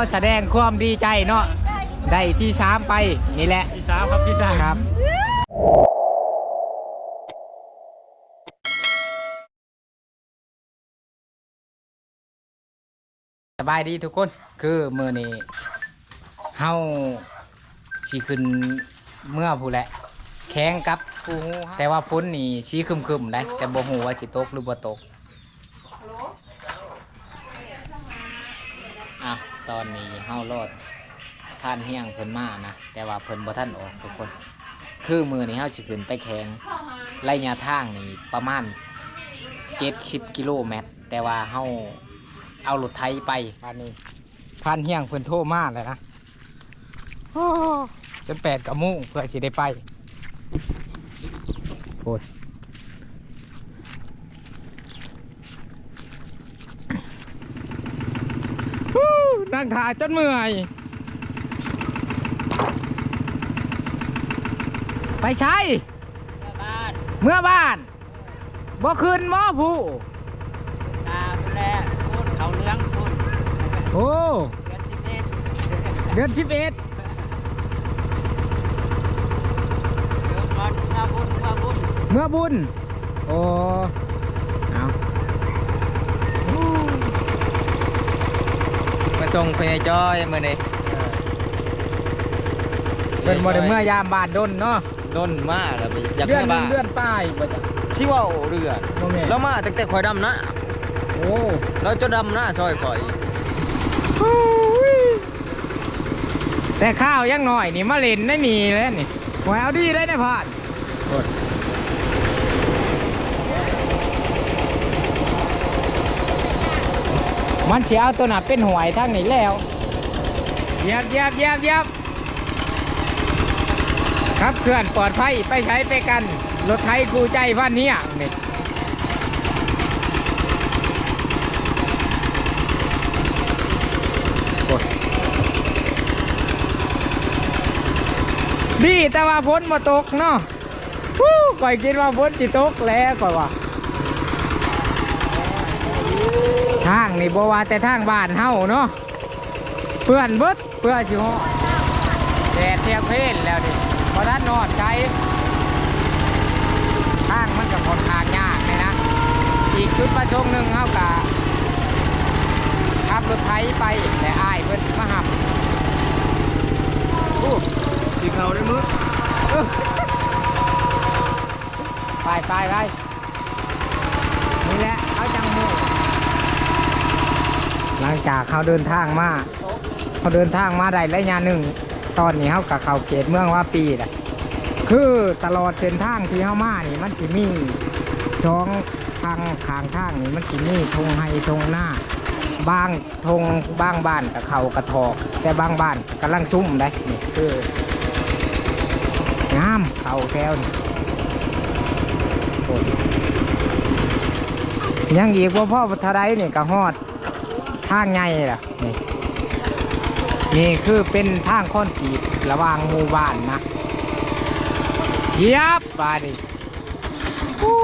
ขอแสดงความดีใจเนาะได้ที่สามไปนี่แหละที่สามครับที่สามครับสบายดีทุกคนคือมือนี้เฮาสีขึ้นเมื่อผู้แหละแข้งกับผู้ฮู้แต่ว่าพ้นนี่สีคึมคึมๆได้แต่บ่ฮู้ว่าสิตกหรือบ่ตกอะ ตอนนี้เฮารอดท่านเฮียงเพิ่นมานะแต่ว่าเพิ่นบ่ทันออกทุกคน คือมือนี้เฮาสิขึ้นไปแข่งระยะทางนี่ประมาณ70กิโลเมตร แต่ว่าเฮาเอารถไถไปอันนี้ท่านเฮียงเพิ่นโทรมาเลยนะจนแปดกับโมุงเพื่อสิได้ไปโอ้ย นั่งถ่ายจนเมื่อย ไปใช้บ้านเมื่อบ้านบ่คืนหมอผู้ตาแรกพูดเขาเลี้ยงพูดโอ้เดือนสิบเอ็ดเดือนสิบเอ็ดเดี๋ยวก่อนมาบุญมาบุญเมื่อบุญ โอ้ เอามา ส่งพญาจอยมื่อนี้เป็นบ่ได้เมื่อยามบาดดนเนาะดนมาแล้วไปอยากเลื่อนเมื่อหนึ่บ้างนเลื่อนป้ายบ่จ้ะชิเว่าเรือบ่แม่นแล้วมาตั้งแต่ข่อยดำนะโอ้เราจะดำหน้าซอยข่อยแต่ข้าวยังหน่อยนี่มาเล่นไม่มีเลยนี่หวยเอาดีได้ในผ่าน มันเสียเอาตัวหนับเป็นหวยทั้งนี้แล้วเยียบเยียบเยียบเยียบครับเคลื่อนปลอดภัยไปใช้ไปกัน รถไทยกูใจพันนี้นี่โอ้ยดีแต่ว่าฝนมาตกเนาะฮู้ก่อยคิดว่าฝนจะตกแล้วก่อยว่า ทางนี่บ่ว่าแต่ทางบ้านเฮาเนาะเพื่อนเบิดเพื่อสิฮอดแดดเทียบเพศแล้วดิพอท่านนอดใช้ทางมันก็ค่อนข้างยากเลยนะ อีกจุดประสงค์หนึ่งเฮากะขับรถไถไปแต่อ้ายเพิ่นมาหับอู้สีเขาได้มืออู้ไปไปไปนี่แหละเขาจังหู หลังจากเขาเดินทางมาเขาเดินทางมาได้ระยะหนึ่ง ตอนนี้เขากับเขาเขตเมืองว่าปีแหละคือตลอดเส้นทางที่เขามานี่มันสิมีสองทางขางทางนี่มันสิมีทงไฮทงหน้า บางทงบางบ้านกับเขากระทอกแต่บางบ้านกำลังซุ่มได้นี่คืองามเขาแก้วนี่ยยังอีกว่าพ่อพัทไดนี่ก็ฮอด ทางไงล่ะนี่นี่คือเป็นทางค้อนกีดระหว่างหมู่บ้านนะเยียบบาดนีฮู้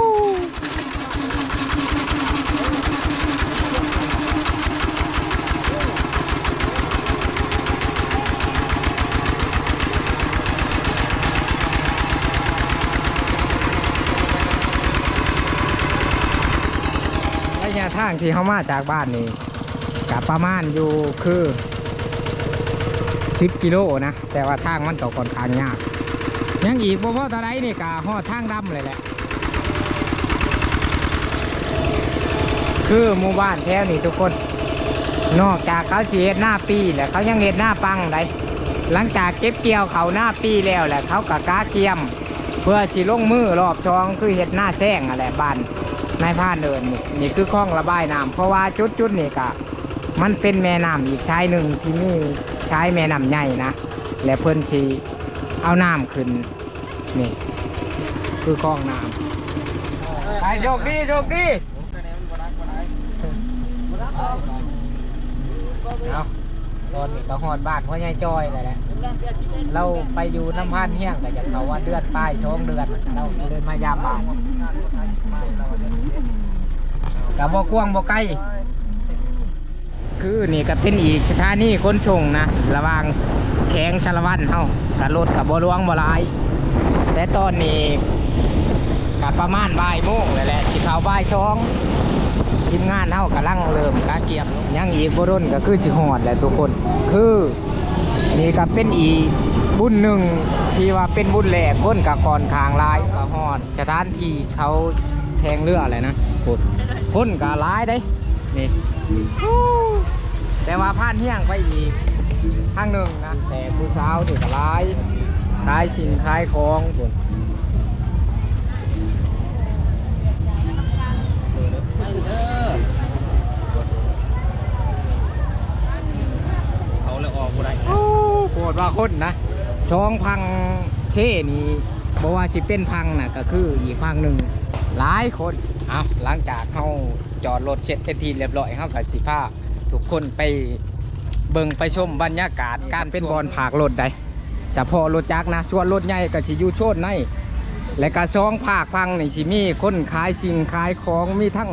ระยะทางที่เขามาจากบ้านนี่ กับประมาณอยู่คือ 10 กิโลนะ แต่ว่าทางมันก็ค่อนข้างยาก ยังอีกบ่พอตะไดนี่กะห่อทางดำเลยแหละ คือหมู่บ้านแถวนี้ทุกคน นอกจากเขาเฮ็ดหน้าปีแล้วเขายังเฮ็ดหน้าปังได้หลังจากเก็บเกี่ยวเขาหน้าปีแล้วแหละเขากะกาเกียม เพื่อสิลงมือรอบช่องคือเฮ็ดหน้าแซงอะไรบ้านนายพานเดินนี่นี่คือคลองระบายน้ำเพราะว่าจุดจุดนี่กะ มันเป็นแม่น้ำอีกชายหนึ่งที่นี่ใช้แม่น้ำใหญ่นะ และเพิ่อนสีเอาน้ำขึ้น นี่ คือคลองน้ำไปโชคดีโชคดีเอาตอนนี้ก็หอดบ้านพ่อใหญ่จอยเลยแหละเราไปอยู่น้ำพันเฮี้ยงก็จะเขาว่าเดือนปลายสองเดือนเราเดินมายามบ้านกับบ่กวางบ่ไกล คือนี่ก็เป็นอีกสถานีขนส่งนะ ระว่างแข็งชาลวันเฮากับรถกับบ่หลวงบ่หลาย แต่ตอนนี้ก็ประมาณบ่ายโมงแหละสิเขาบ่ายสองทีมงานเฮากำลังเริ่มกาเกียมยังอีกบ่ร่นก็คือสิฮอดแหละทุกคน คือนี่ก็เป็นอีบุญหนึ่งที่ว่าเป็นบุญแรกคนกับก่อนคางลายก็ฮอดสถานที่เขาแทงเรืออะไรนะคนคนก็หลายเด้นี่ แต่ว่าผ่านเที่ยงไปอีกทางหนึ่งนะแต่ผู้สาวถือกร้ายขายสิ่งขายของพุ่นไปเด้อเอาแล้วออกบ่ได้โอ้โหดว่าคนนะสองพังเช่นี่บอกว่าสิเป็นพังน่ะก็คืออีกพังหนึ่ง หลายคนเอาหลังจากเขาจอดรถเช็ดเป็นทีเรียบร้อยเขากับสิพาทุกคนไปเบิ่งไปชมบรรยากาศการเป็นบอลผากรถได้เฉพาะรถจักรนะส่วนรถใหญ่ก็สิอยู่โชดในและก็ช่องภาคพังนี่สิมีคนขายสิ่งขายของมีทั้ง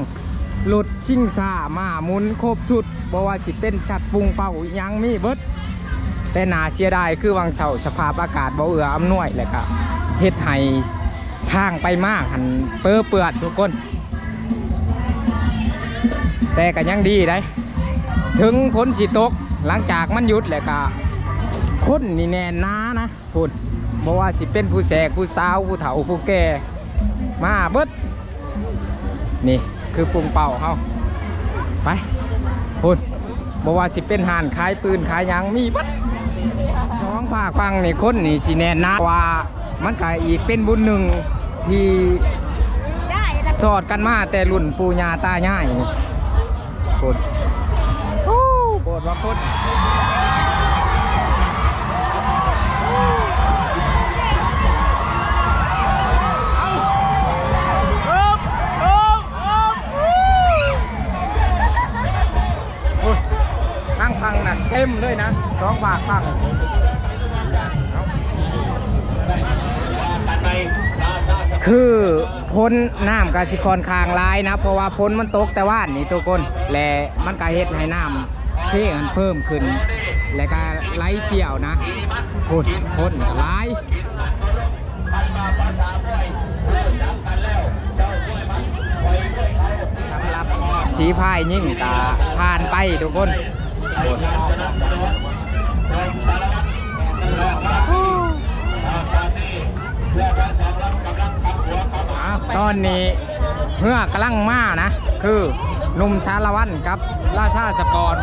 รถชิงซามาหมุนครบชุดบ่ว่าสิเป็นชัดปรุงเป่าอิหยังมีเบิดแต่นาเสียดายคือวังเสาสภาพอากาศบ่เอื้ออำนวยเลยครับเฮ็ดให้ ทางไปมากหันเปื้อเปือนทุกคน แต่ก็ยังดีได้ ถึงฝนสิตก หลังจากมันหยุดแล้วก็คนนี่แน่นนานะพูดเพราะว่าสิเป็นผู้แสกผู้สาวผู้เฒ่าผู้แก่มาเบิดนี่คือปุ่มเป่าเฮาไปพูดบอกว่าสิเป็นห่านขายปืนขายยังมีบัดสองภาคฟังนี่คนนี่สิแน่นนาว่ามันก็อีกเป็นบุญหนึ่ง ที่สอดกันมาแต่รุ่นปู่ย่าตายายนี่พูดโอ้โบดว่าคนโอ้ยข้างพังน่ะเต็มเลยนะสองปากพัง คือพ้นน้ำกาสิคอนคางร้ายนะ เพราะว่าพ้นมันตกแต่ว่านนี่ตัวคนและมันกาเฮ็ดให้น้ำเชี่มันเพิ่มขึ้น และก็ไหลเชี่ยวนะพ้นพ้นร้ายสำหรับสีพายยิ่งกาผ่านไปทุกคนอ้ ตอนนี้เมื่อกำลังมานะ คือหนุ่มสารวันกับราชาสปอร์ต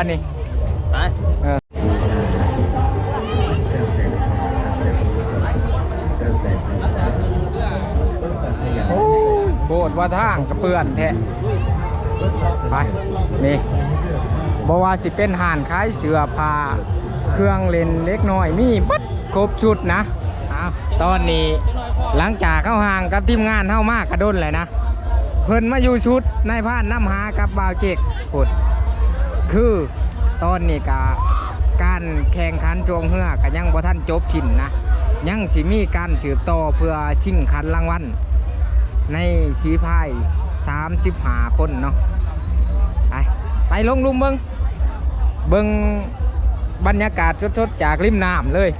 ห้ารอบวันนี้ไปเออโอ้ยโคตรว่าทางกระเปื่อนแท้ไปนี่บว่าสิเป็นห่านขายเสื้อผ้าเครื่องเล่นเล็กน้อยมีปัดครบชุดนะเอาตอนนี้หลังจากเข้าห่างกับทีมงานเข้ามากกระด้นเลยนะ เพิ่นมาอยู่ชุดนายพรานน้ำหากับบ่าวเจกกด คือตอนนี้กาการแข่งขันจวงเฮือก็ยังบ่ทันจบสิ้นนะ ยังสิมีการสืบต่อเพื่อชิงขันรางวัลในสีพาย35 คนเนาะไปไปลงลุมเบิงเบิงบรรยากาศสดๆจากริมน้ำเลย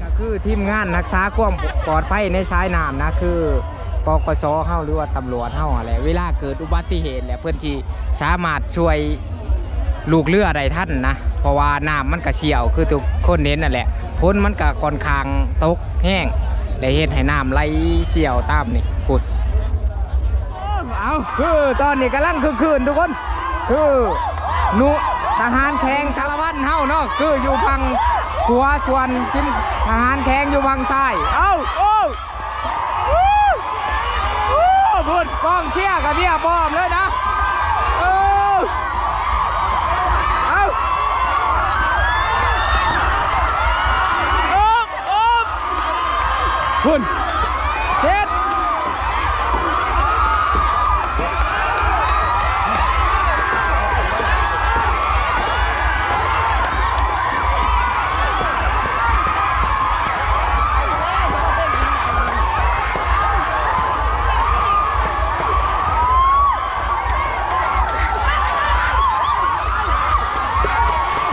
ก็คือทีมงานรักษาความปลอดภัยในชายน้ำนะคือ ปกสเฮาหรือว่าตำรวจเฮาอะไรเวลาเกิดอุบัติเหตุแหละเพื่อนที่สามารถช่วยลูกเรือใดท่านนะ เพราะว่าน้ำมันกระเชี่ยวคือทุกคนเน้นนั่นแหละพ้นมันก็ค่อนข้างตกแห้งได้เฮ็ดให้น้ำไหลเชี่ยวตามนี่พุดเอาคือตอนนี้กำลังคือคืนทุกคน คือนุทหารแข่งสารวัตรเฮาเนาะคืออยู่พังขัวส่วนทีทหารแข่งอยู่พังซ้าย เอ้าโอ้ วู้บุญกองเชียร์กับเบียบอมเลยนะเออเอาโอ๊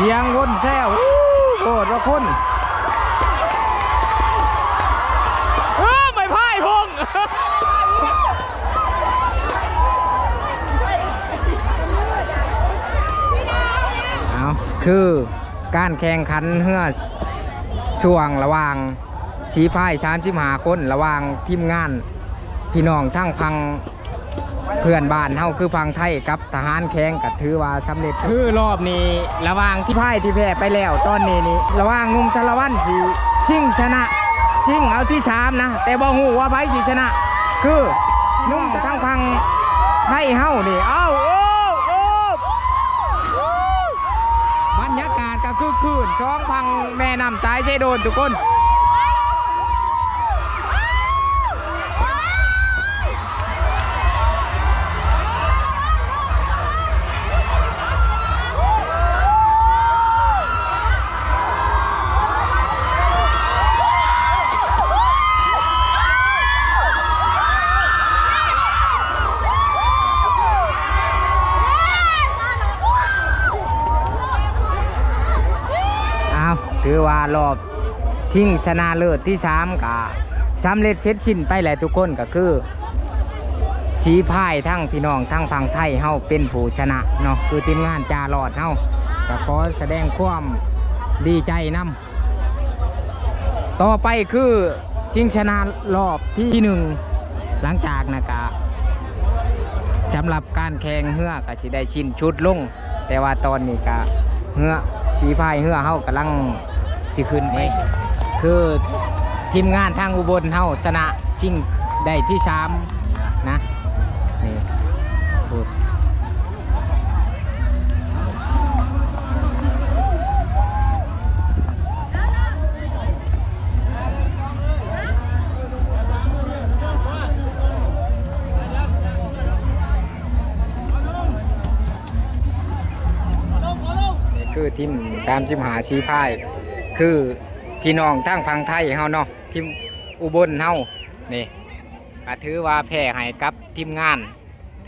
สียงวนแซวอู้โกรธว่าคุณเออไม่พ่ายพงเอาคือการแข่งขันเฮือช่วงระหว่างสีพายชามชิมหาคนระหว่างทีมงาน พี่น้องทั้งพัง เพื่อนบ้านเฮาคือพังไทยกับทหารแข้งก็ถือว่าสำเร็จคือรอบนี้ ระว่างที่พ่ายที่แพ้ไปแล้วตอนนี้นี่ระว่างนุ่มชาละวันสีชิงชนะชิงเอาที่ชามนะ แต่บ่ฮู้ว่าไผสิชนะ คือนุ่มทั้งพังไทยเฮานี่เอ้าโอ้โอ้บรรยากาศก็คือคืนช่องพังแม่น้ำสายใช้โดนทุกคน ชิงชนะเลิศที่สามก็สำเร็จเช็ดชินไปแหละทุกคนก็คือสีพายทั้งพี่น้องทั้งพังไทยเฮาเป็นผู้ชนะเนาะคือทีมงานจารอดเฮาก็ขอแสดงความดีใจนํต่อไปคือชิงชนะรอบที่หนึ่งหลังจากนะกะสำหรับการแข่งเฮือก็สิได้ชินชุดลง แต่ว่าตอนนี้ก็เฮือสีพายเฮือเฮากำลังสิขึ้นไป คือทีมงานทางอุบลเฮาชนะชิงได้ที่สามนะนี่พูดคือทีมสามสิบหาสีพาย คือ พี่น้องทางพังไทยเฮาเนาะทีมอุบลเฮานี่ก็ถือว่าแพ้ให้กับทีมงาน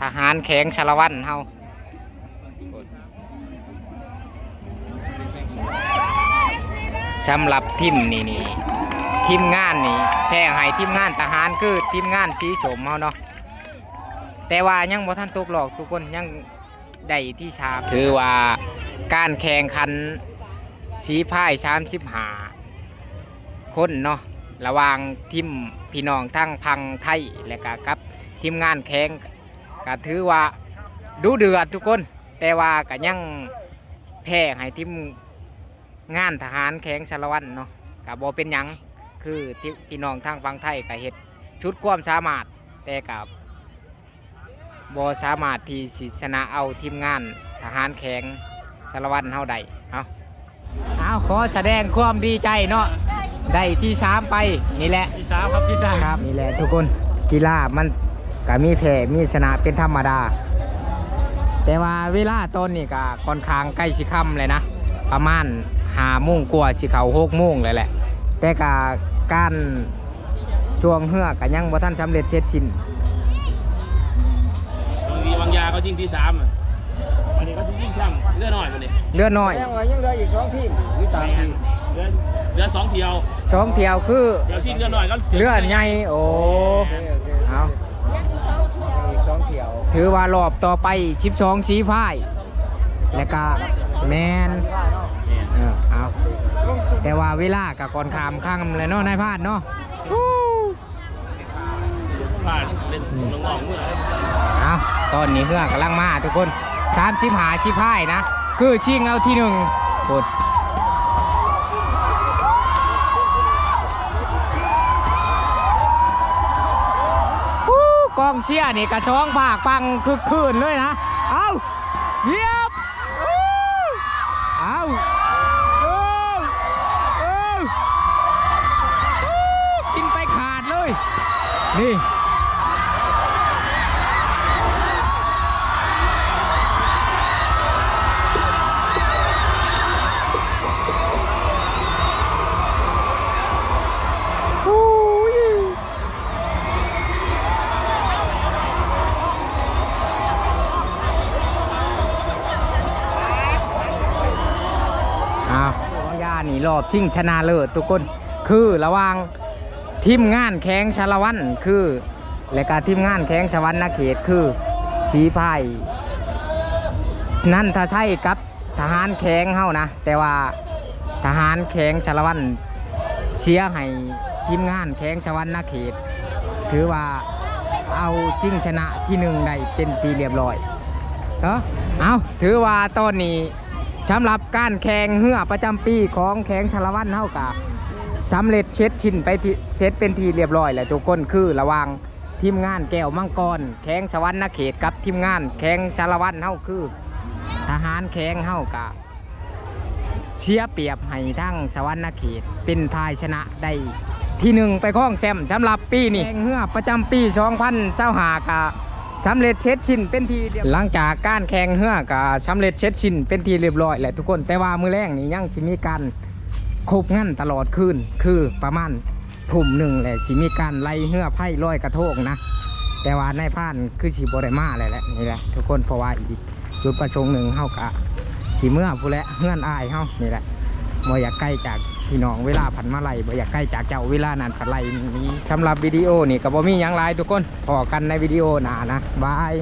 ทหารแข็งชาละวันเฮาสำหรับทีมนี่นี่ทีมงานนี่แพ้ให้ทีมงานทหารคือทีมงานสีสมเฮาเนาะแต่ว่ายังบ่ทันตกหรอกทุกคนยังได้ที่ชามถือว่าการแข่งขันสีพายชามสิบหา คนเนาะระว่างทีมพี่น้องทั้งพังไทยและก็กับทีมงานแข่งก็ถือว่าดูเดือดทุกคน แต่ว่าก็ยังแพ้ให้ทีมงานทหารแข่งชาละวันเนาะก็บ่เป็นหยังคือทีพี่น้องทางฝั่งไทยก็เฮ็ดชุดความสามารถแต่กับบ่สามารถที่ชนะเอาทีมงานทหารแข่งชาลวันเฮาได้เอาเอาขอแสดงความดีใจเนาะ ได้ที่สามไปนี่แหละที่สามครับที่สามครับนี่แหละทุกคนกีฬามันก็มีแพ้มีชนะเป็นธรรมดา แต่ว่าเวลาตอนนี้ก็ค่อนข้างใกล้สิค่ำเลยนะ ประมาณหาโมงกว่าสิเขาหกโมงเลยแหละ แต่กาการช่วงเฮือกก็ยังบ่ทันสำเร็จเสร็จสิ้นบางทีบางยาเขายิงที่สามอะ วันนี้เขายิงช่ำเลือดหน่อยวันนี้เลือดน้อยยังว่ายังเหลืออีกสองทีมหรือสามทีมเลือดเลือดสองเที่ยวสองเที่ยวคือเที่ยวชิ้นเลือดหน่อยก็เลือดใหญ่โอ้ โอเคโอเคเอา ยังอีกสองเที่ยวถือว่ารอบต่อไป12สีพายแล้วก็แมนเออเอาแต่ว่าเวลากับก่อนขามข้างเลยเนาะนายพาดเนาะฮู้ผ่านเป็นน้องๆเมื่อ เอาตอนนี้เฮือกำลังมาทุกคน สามชิมหาชิพายนะ คือชิงเอาที่หนึ่งกดกองเชียร์นี่กระช้องผากฟังคึกคืนเลยนะ เอาเยียบเอาเอาเอ้าฮู้กินไปขาดเลย นี่ อบชิงชนะเลิศทุกคน คือระหว่างทีมงานแข้งชาละวันคือและการทีมงานแข้งชาวันนาเขตคือสีพายนั่นถ้าใช่กับทหารแข้งเฮานะ แต่ว่าทหารแข้งชาละวันเสียให้ทีมงานแข้งชาวันนาเขต ถือว่าเอาชิงชนะที่หนึ่งได้เป็นทีเรียบร้อยเอ้อเอาถือว่าตอนนี้ สำหรับการแข่งเหือประจำปีของแข่งชาละวันเท่ากับสำเร็จเช็ดชินไปเช็ดเป็นทีเรียบร้อยแล้วทุกคนคือระว่างทีมงานแก้วมังกรแข่งชวันนาเขตกับทีมงานแข่งชาละวันเท่าคือ ทหารแข่งเท่ากับเชียเปรียบให้ทั้งสวรรณเขตเป็นทายชนะได้ที่หนึ่งไปคล้องแชมสำหรับปีนี้แข่งเหือประจำปี2000เจ้าหากะ สำเร็จเช็ดชินเป็นทีเรียบหลังจากการแข่งเฮือก็สำเร็จเช็ดชินเป็นทีเรียบร้อยแหละทุกคนแต่ว่ามือแรกนี่ยังสิมีการคบงั้นตลอดคืนคือประมาณทุ่มหนึ่งแหละสิมีการไล่เฮือไพ่ร้อยกระโทงนะ แต่ว่าในผ่านคือสีบริมาเลยแหละนี่แหละทุกคนเพราะว่าอีกจุดประสงค์หนึ่งเฮากะสีเมื่อผู้และเฮือนอายเฮานี่แหละบ่อยากใกล้จาก พี่น้องเวลาผันมาไล่บ่อยากใกล้จากเจ้าเวลานานผันไล่นี้สำหรับวิดีโอนี่กับ่มียังไลทุกคนพอกันในวิดีโอหนานะบาย